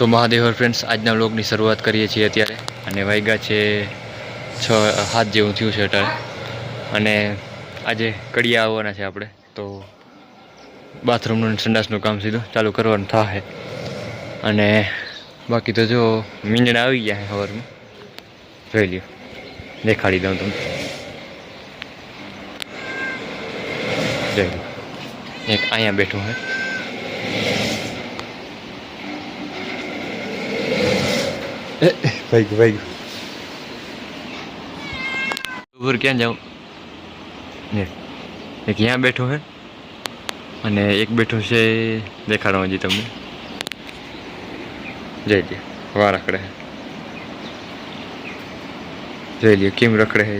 તો મહાદેવ ફ્રેન્ડ્સ આજના વ્લોગની શરૂઆત કરીએ છીએ અત્યારે. અને વાગ્યા છે છ, હાથ જેવું થયું છે અત્યારે અને આજે કડિયા આવવાના છે આપણે. તો બાથરૂમનું સંડાસનું કામ સીધું ચાલુ કરવાનું થાય અને બાકી તો જો મીંજણા આવી ગયા છે સવારમાં જોઈ લ્યો. દેખાડી દઉં તમને. જોઈ લ્યો. એક અહીંયા બેઠું હે ભાઈ ભાઈ ઉભર ક્યાં જાઉં? એક અહીંયા બેઠો હે અને એક બેઠો છે દેખાડો હજી તમને. જઈ લે વા રખડે જોઈ લ્યો, કેમ રખડે હે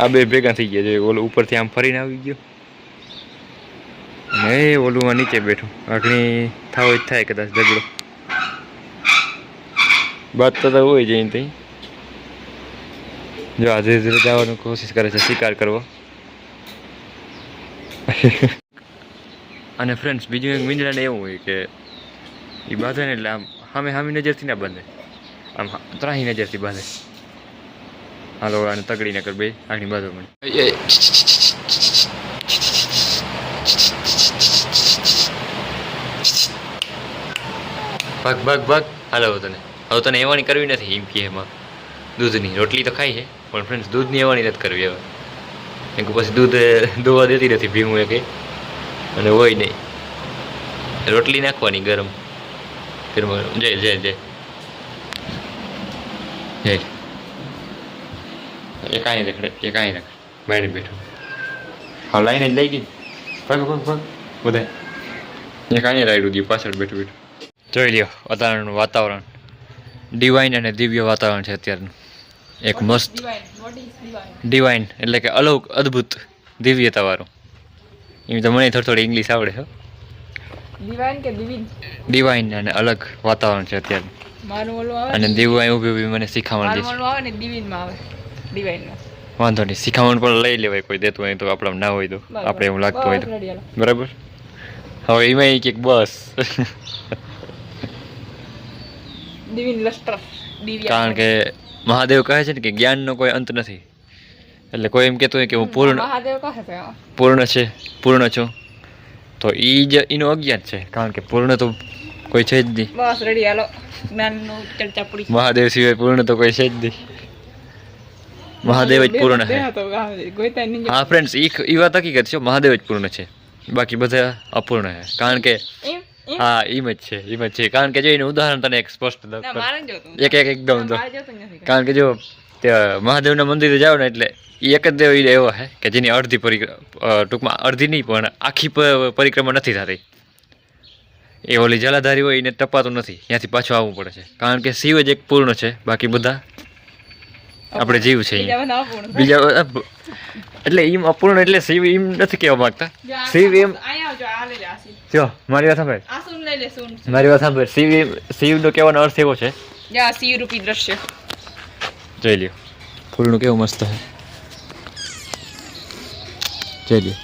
આ બે ભેગા થઈ ગયા છે ઓલો ઉપરથી આમ ફરીને આવી ગયો. એ ઓલું નીચે બેઠું. આગણી થાવ જ થાય કદાચ ઝઘડો. બાદ તો હોય જઈને ત્યાં જો આ ધીરે ધીરે જવાની કોશિશ કરે છે શિકાર કરવો. અને ફ્રેન્ડ્સ બીજું એક મીંજરાને એવું હોય કે એ બાંધે ને એટલે આમ સામે સામી નજરથી ના બાંધે. આમ ત્રાહી નજરથી બાંધે. હાલો, આને તગડી કર બે આગની બાજુ મને. ભાગ ભાગ ભાગ. હાલો તને. હવે તને એવાની કરવી નથી એમ એમાં. દૂધની. રોટલી તો ખાઈ છે, પણ ફ્રેન્ડ્સ દૂધની એવાની નથી કરવી હવે. કેમ કે પછી દૂધ દોવા દેતી નથી ભીમું એ કંઈ અને હોય નહીં. રોટલી નાખવાની ગરમ. જય જય જય. જય. એ કાંઈ રખડે, એ કાંઈ રખડે. બાયણે બેઠું. હા, લાઈને જ લઈ ગઈ પગ પગ પગ બધા એ કાંઈ રાયડું ગયું, પાછળ બેઠું બેઠું. જોઈ લ્યો અત્યારનું વાતાવરણ. ડિવાઇન અને દિવ્ય વાતાવરણ છે અત્યારનું. એક મસ્ત ડિવાઇન એટલે કે અલૌક અદ્ભુત દિવ્યતાવાળું. એમ તો મને થોડી થોડી ઇંગ્લિશ આવડે છે ડિવાઇન અને અલગ વાતાવરણ છે આવે અને દિવાઈ ઊભી ઊભી મને શીખામણ ડિવાઇન વાંધો નહીં શીખામણ પણ લઈ લેવાય કોઈ દેતું હોય તો આપણે ના હોય તો. આપણે એવું લાગતું હોય તો. બરાબર? હવે એમાં એક બસ. દિવિન લસ્ટર દિવ્ય કારણ કે મહાદેવ કહે છે ને કે જ્ઞાનનો કોઈ અંત નથી. એટલે કોઈ એમ કહેતું હોય કે હું પૂર્ણ મહાદેવ કહે છે પૂર્ણ છે પૂર્ણ છું. તો એ જ એનું અજ્ઞાન છે કારણ કે પૂર્ણ તો કોઈ છે જ નહીં. બસ રેડી હાલો. જ્ઞાનનું ચર્ચા પૂરી. મહાદેવ સિવાય પૂર્ણ તો કોઈ છે જ નહીં. મહાદેવ જ પૂર્ણ છે. હા ફ્રેન્ડ્સ એ વાત હકીકત છે મહાદેવ જ પૂર્ણ છે. બાકી બધા અપૂર્ણ છે. કારણ કે હા એમ જ છે એમ જ છે. કારણ કે જો એનું ઉદાહરણ તને એક સ્પષ્ટ એક એક એકદમ તો કારણ કે જો મહાદેવના મંદિરે જાઓ ને એટલે એ એક જ દેવ એવો છે કે જેની અડધી પરિક્રમા ટૂંકમાં અડધી નહીં પણ આખી પરિક્રમા નથી થતી. એ ઓલી જલાધારી હોય એને ટપાતું નથી. ત્યાંથી પાછું આવવું પડે છે. કારણ કે શિવ જ એક પૂર્ણ છે બાકી બધા આપણે જીવ છે. બીજા એટલે એમ અપૂર્ણ એટલે શિવ એમ નથી કહેવા માંગતા. શિવ એમ જો મારી વાત સાંભળ. આ શું લઈ લે શું મારી વાત સાંભળ. શિવ શિવનો કહેવાનો અર્થ એવો છે. જા શિવ રૂપી દ્રશ્ય. જોઈ લ્યો. ફૂલનું કેવું મસ્ત છે. જોઈ લ્યો.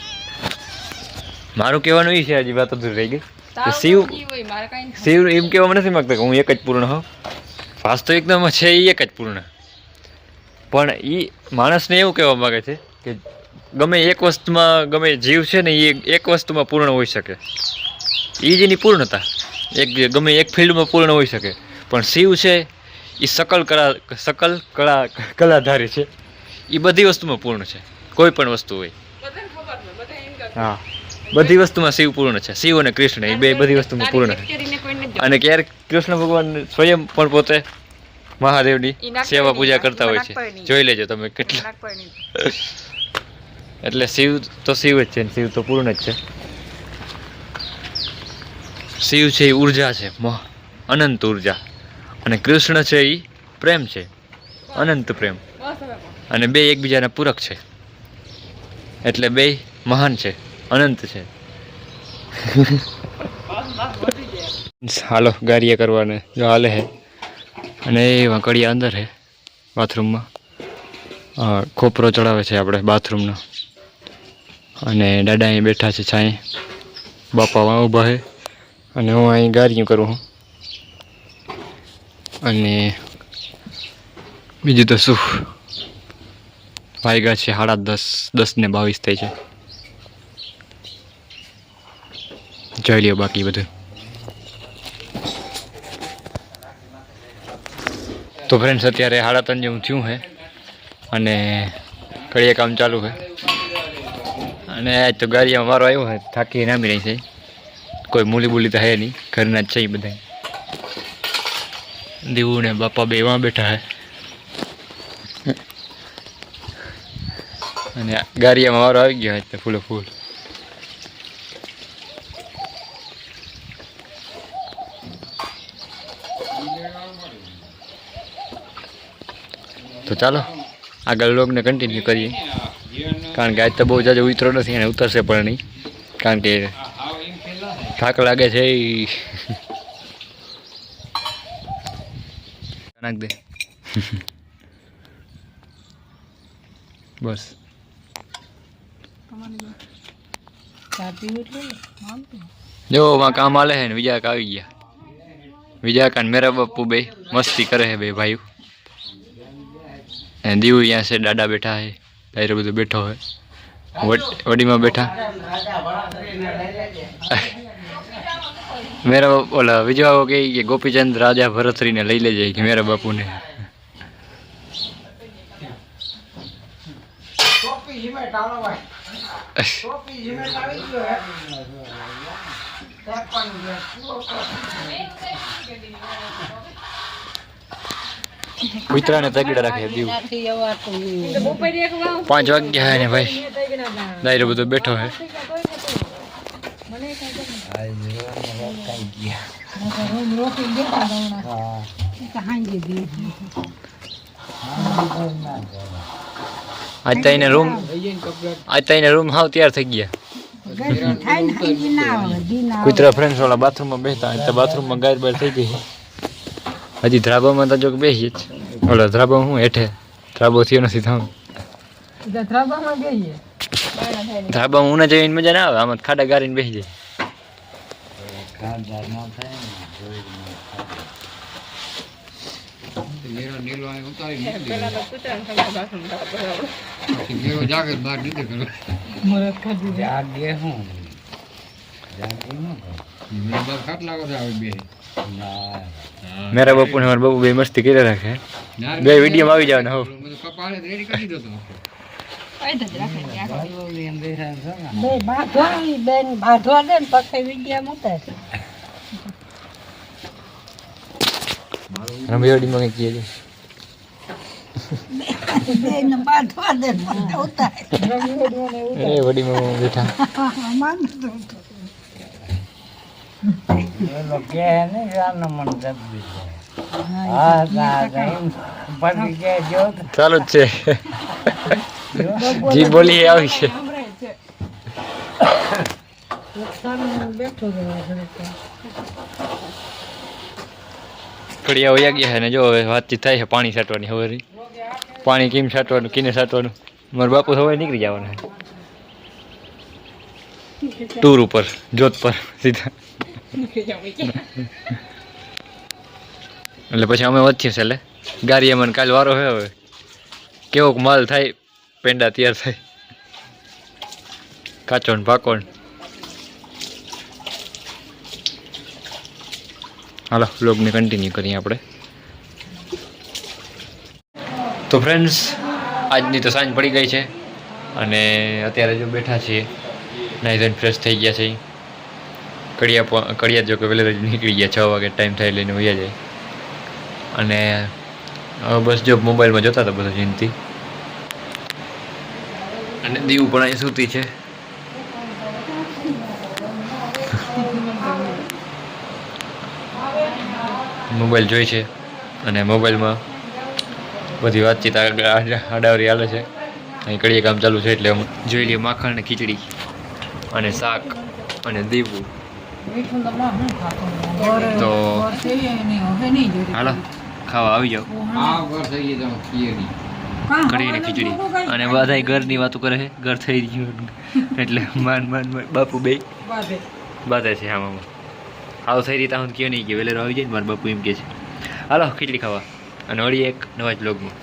મારું કહેવાનું એ છે હજી વાત અધૂરી રહી ગઈ. શિવ. શિવ એમ કેવા નથી. માંગતા કે હું એક જ પૂર્ણ હોઉં. વાસ્તવિકતામાં છે એ એક જ પૂર્ણ. પણ એ માણસને એવું કહેવા માગે છે કે ગમે એક વસ્તુમાં ગમે જીવ છે ને એ એક વસ્તુમાં પૂર્ણ હોઈ શકે. એ જ એની પૂર્ણતા. એક ગમે એક ફિલ્ડમાં પૂર્ણ હોઈ શકે. પણ શિવ છે એ સકલ કળા સકલ કળા કલાધારી છે. એ બધી વસ્તુમાં પૂર્ણ છે. કોઈ પણ વસ્તુ હોય. હા. બધી વસ્તુમાં શિવ પૂર્ણ છે. શિવ અને કૃષ્ણ એ બે બધી વસ્તુમાં પૂર્ણ છે. અને ક્યારેક કૃષ્ણ ભગવાન સ્વયં પણ પોતે મહાદેવની સેવા પૂજા કરતા હોય છે. જોઈ લેજો તમે કેટલા. એટલે શિવ તો શિવ જ છે શિવ તો પૂર્ણ જ છે. શિવ છે એ ઊર્જા છે અનંત ઊર્જા. અને કૃષ્ણ છે એ પ્રેમ છે, અનંત પ્રેમ. અને બે એકબીજાના પૂરક છે. એટલે બે મહાન છે, અનંત છે. હાલો, ગાડીએ કરવાને. જો હાલે હે. અને એ કડિયા અંદર હે, બાથરૂમમાં. ખોપરો ચડાવે છે આપણે, બાથરૂમનો. અને દાદા અહીં બેઠા છે છાંય. બાપા ઊભા છે. અને હું અહીં ગાર્યું કરું છું. અને બીજું તો શું? વાગ્યા છે સાડા દસ દસ ને બાવીસ થઈ છે. જોઈ લ્યો બાકી બધું. તો ફ્રેન્ડ્સ અત્યારે સાડા ત્રણ જેવું થયું છે. અને કડીએ કામ ચાલુ છે. અને આજ તો ગાડી મારો આવ્યો હોય, થાકી નામી રહી છે. કોઈ મૂલી બુલી તો હે નહીં, ઘરના જ છે એ બધા દીવું ને બાપા બે એમાં બેઠા હે. અને ગાડીમાં મારો આવી ગયો એટલે ફૂલો ફૂલ. તો ચાલો, આગળ લોગને કન્ટિન્યુ કરીએ. કારણ કે આજ તો બહુ જાજો ઉતરો નથી અને ઉતરશે પણ નહીં. કારણ કે થાક લાગે છે ઈ. નાખ દે. બસ. જો માં કામ આલે છે ને વિજાક આવી ગયા. વિજાક કાન મેરા બાપુ બે મસ્તી કરે છે બે ભાઈઓ. અને દીવ અહીંયા છે દાદા બેઠા છે. તારે બધું બેઠો હોય વડ- વડીમાં બેઠા મેરા બાપુ ઓલા વિજય બાપુ કહે કે ગોપીચંદ રાજા ભરતરીને લઈ લેજે કે મેરા બાપુને ટોપી સિમેન્ટ આલો ભાઈ ટોપી સિમેન્ટ આવી ગયો હે ત્રેપન છે. કૂતરાને તગડા રાખે દીવ બપોરે એક વાવ પાંચ વાગ્યા ને ભાઈ દાયરો બધો બેઠો હે આજ તો એને રૂમ આજ તો એને રૂમ હાવ તૈયાર થઈ ગયા કૂતરા ફ્રેન્ડ્સ વાળા બાથરૂમમાં બેસતા આજ તો બાથરૂમમાં ગાય બાર થઈ ગઈ છે હજી ધ્રાબામાં તો જોક બેસીએ જ. ઓલો ધ્રાબો હું હેઠે? ધ્રાબો થયો નથી થાવ ધ્રાબામાં ઉના જઈને મજા ના આવે આમાં ખાડા ગારીને બેસી જાય. બરાબર જાગે હું? મેરા બાપુ ને મારા બાપુ બે મસ્તી કરી રાખે. બે વીડિયો આવી જાવ ને હો. રંભેવાડી માં કઈ કીએ એ વડીમાં બેઠા. એલો કે છે. જી બોલી આવી ગયા છે ને, જો હવે વાતચીત થાય છે, પાણી છાંટવાની હવે પાણી કેમ છાંટવાનું, કિને છાંટવાનું? મારા બાપુ હવે નીકળી જવાના ટૂર ઉપર જોત સીધા. એટલે પછી અમે વધ્યું છે એટલે ગાડી મને કાલ વારો હોય હવે. કેવોક માલ થાય, પેંડા તૈયાર થાય. કાચો ને પાકો હાલો બ્લોગને કન્ટિન્યુ કરીએ આપણે. તો ફ્રેન્ડ્સ આજની તો સાંજ પડી ગઈ છે. અને અત્યારે જો બેઠા છીએ, નાઈ ધોઈને ફ્રેશ થઈ ગયા છે કડિયા કડિયા જો કે પહેલાં નીકળી ગયા, છ વાગે ટાઈમ થાય લઈને વયા જાય. અને બસ જો મોબાઈલમાં જોતા હતા બધા જીનથી અને દીવ પણ અહીં સૂતી છે. મોબાઈલ જોઈ છે અને મોબાઈલમાં બધી વાતચીત આડાવરી હાલે છે. અહીં કડીએ કામ ચાલુ છે એટલે જોઈ લઈએ માખણ ને ખીચડી અને શાક અને દીવું. તો હાલો, ખાવા આવી જાઓ. આ વર્ષ થઈ ગઈ તમે ખીરી કઢી ને ખીચડી. અને બધા ઘરની વાતો કરે ઘર થઈ ગયું એટલે માન માન માન, બાપુ બે. બાધે છે આમાં આવું થઈ રીતે હું કયો નહીં કે વેલેરો આવી જાય ને મારા બાપુ એમ કે છે. હાલો, ખીચડી ખાવા. અને વળી એક નવા જ બ્લોગમાં